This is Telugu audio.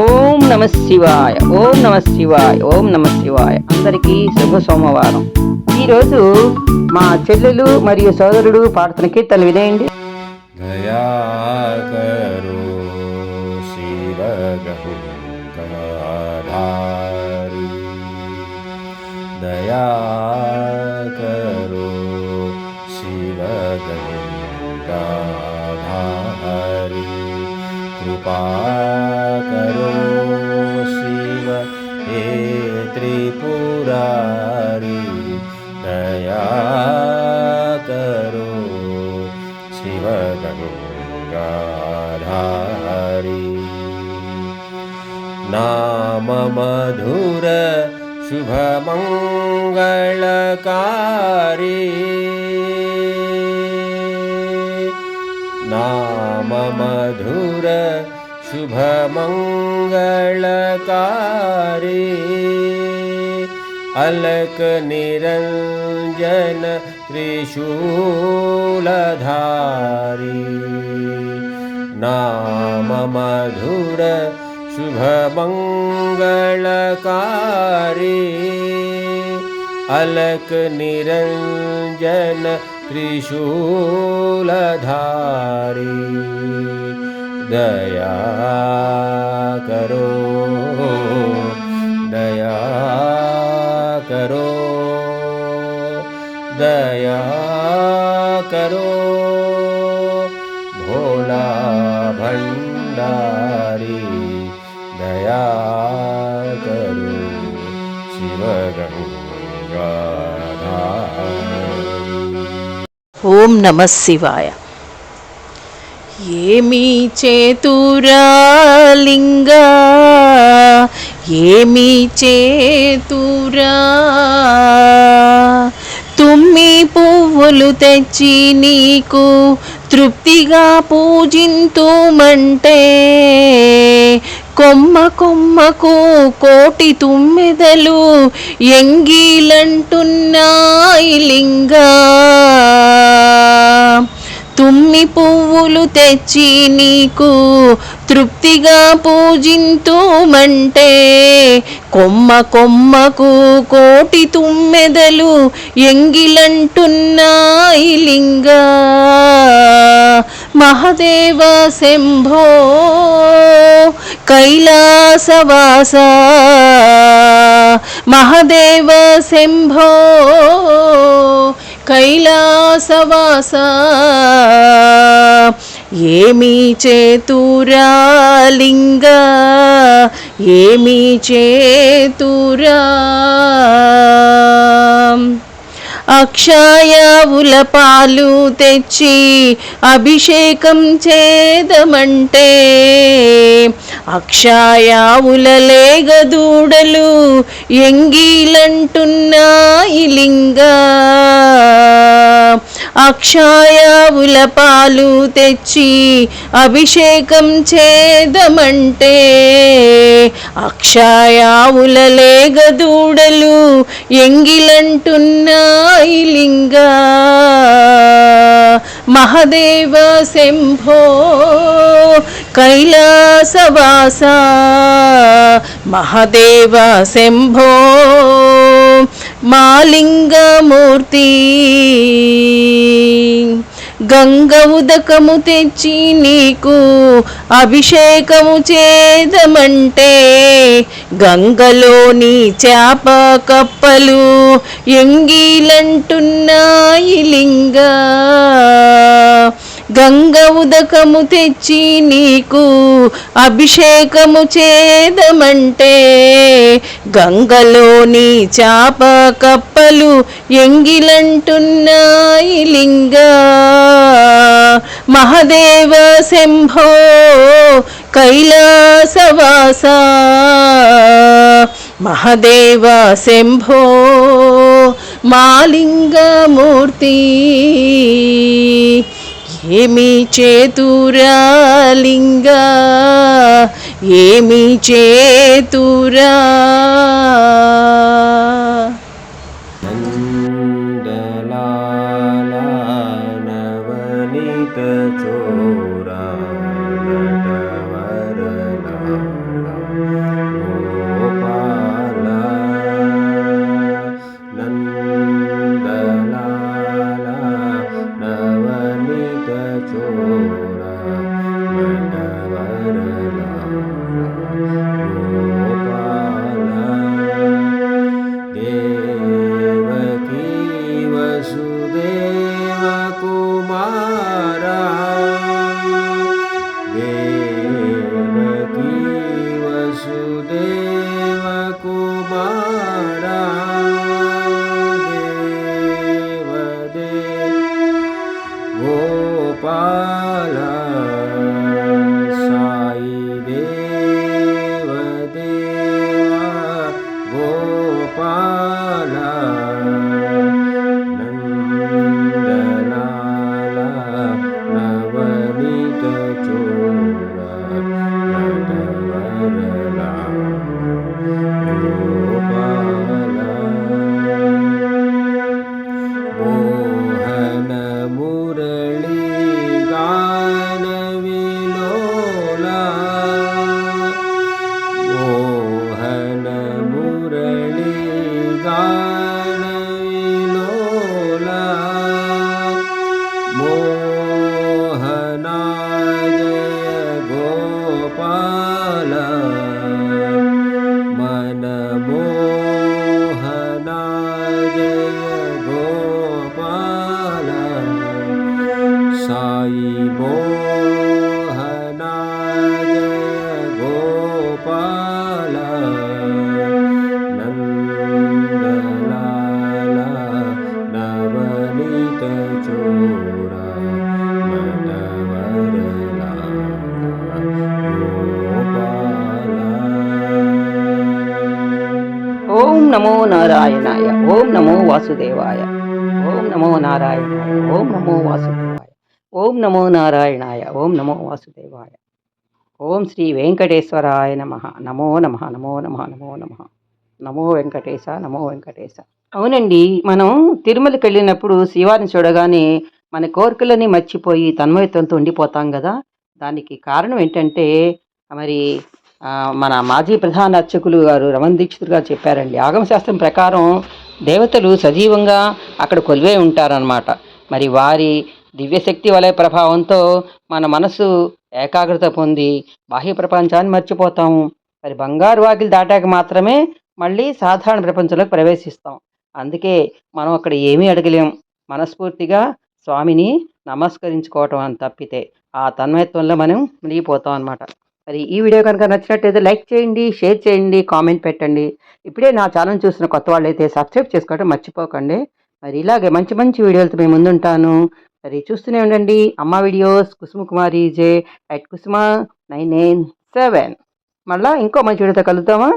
ఓం నమ శివాయ ఓం నమ శివాయ ఓం నమ శివాయ. అందరికీ శుభ సోమవారం. ఈరోజు మా చెల్లెలు మరియు సోదరుడు పాడుతున్న కీర్తనలు వినేయండి. Bye. हे त्रिपुरारी दया करो शिवगङ्गाधारी। नाम मधुर शुभमङ्गलकारी। नाम मधुर शुभमङ्गलकारी। अलक निरञ्जन त्रिशूलधारी। नाम मधुर शुभमङ्गलकारी। अलक निरञ्जन त्रिशूलधारी दया करो दया करो दया करो भोला भंडारी दया करो शिवगङ्गा ओम नमः शिवाय। ఏమి చేతురాలింగా? ఏమి చేతురా? తుమ్మి పువ్వులు తెచ్చి నీకు తృప్తిగా పూజింతుమంటే కొమ్మ కొమ్మకు కోటి తుమ్మెదలు ఎంగిలంటున్నాయి లింగా. తుమ్మి పువ్వులు తెచ్చి నీకు తృప్తిగా పూజింతుమంటే కొమ్మ కొమ్మకు కోటి తుమ్మెదలు ఎంగిలంటున్నాయి లింగా. మహదేవ శంభో కైలాసవాస మహదేవ శంభో కైలా వాసవాస. ఏమి చేతురాలింగ ఏమి చేతురా. అక్షయావుల పాలు తెచ్చి అభిషేకం చేదమంటే అక్షయావుల లేగదూడలు ఎంగిలంటున్నాయి లింగా. అక్షయావుల పాలు తెచ్చి అభిషేకం చేదమంటే అక్షయావుల లేగదూడలు ఎంగిలంటున్నాయి లింగా. మహదేవ శంభో కైలాసవాస. మహదేవ శంభో మాలింగమూర్తి. గంగ ఉదకము తెచ్చి నీకు అభిషేకము చేదమంటే గంగలోని చేప కప్పలు ఎంగిలంటున్నాయి లింగా. గంగ ఉదకము తెచ్చి నీకు అభిషేకము చేదమంటే గంగలోని చాప కప్పలు ఎంగిలంటున్నాయి లింగా. మహదేవ శంభో కైలాసవాస. మహదేవ శంభో మాలింగమూర్తి. ఏమి చేతురాలింగా? ఏమి చేతురా? Nandalal Navanitha చోరా Thank you. গোপালা। నమో నారాయణాయ ఓం నమో వాసుదేవాయ ఓం నమో నారాయణాయ ఓం నమో వాసుదేవాయ ఓం నమో నారాయణాయ ఓం నమో వాసుదేవాయ. ఓం శ్రీ వెంకటేశ్వరాయ నమ. నమో నమ నమో నమ నమో నమ. నమో వెంకటేశ నమో వెంకటేశ. అవునండి మనం తిరుమలకి వెళ్ళినప్పుడు శివాని చూడగానే మన కోరికలని మర్చిపోయి తన్మయత్వంతో ఉండిపోతాం కదా. దానికి కారణం ఏంటంటే మరి మన మాజీ ప్రధాన అర్చకులు గారు రమణ దీక్షితులు గారు చెప్పారండి. ఆగమశాస్త్రం ప్రకారం దేవతలు సజీవంగా అక్కడ కొలివే ఉంటారనమాట మరి వారి దివ్యశక్తి వలయ ప్రభావంతో మన మనసు ఏకాగ్రత పొంది బాహ్య ప్రపంచాన్ని మర్చిపోతాము. మరి బంగారు వాకిలు దాటాక మాత్రమే మళ్ళీ సాధారణ ప్రపంచంలోకి ప్రవేశిస్తాం. అందుకే మనం అక్కడ ఏమీ అడగలేం. మనస్ఫూర్తిగా స్వామిని నమస్కరించుకోవటం అని తప్పితే ఆ తన్మయత్వంలో మనం మునిగిపోతాం అనమాట మరి ఈ వీడియో కనుక నచ్చినట్టయితే లైక్ చేయండి షేర్ చేయండి కామెంట్ పెట్టండి. ఇప్పుడే నా ఛానల్ చూసిన కొత్త వాళ్ళైతే సబ్స్క్రైబ్ చేసుకోవడం మర్చిపోకండి. మరి ఇలాగే మంచి మంచి వీడియోలతో మేము ముందుంటాను. మరి చూస్తూనే ఉండండి. అమ్మ videos Kusuma Kumari J at Kusuma nine nine seven. మళ్ళీ ఇంకో మంచి వీడియోతో కలుద్దామా?